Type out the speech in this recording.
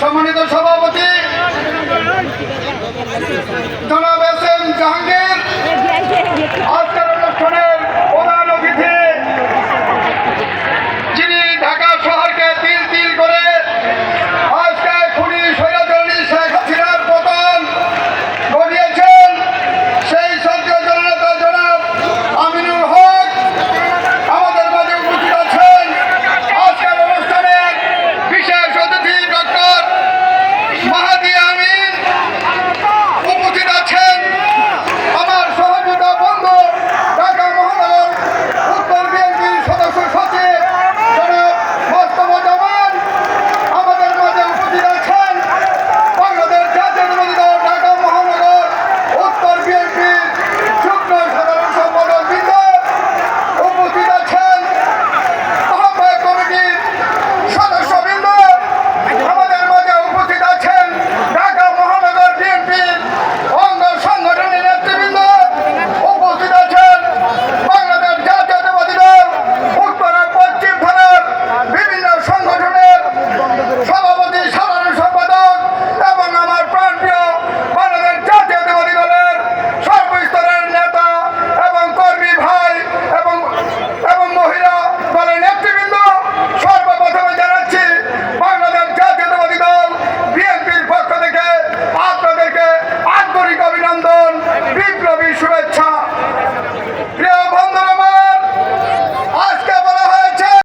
সম্মানিত সভাপতি জনাব জাহাঙ্গীর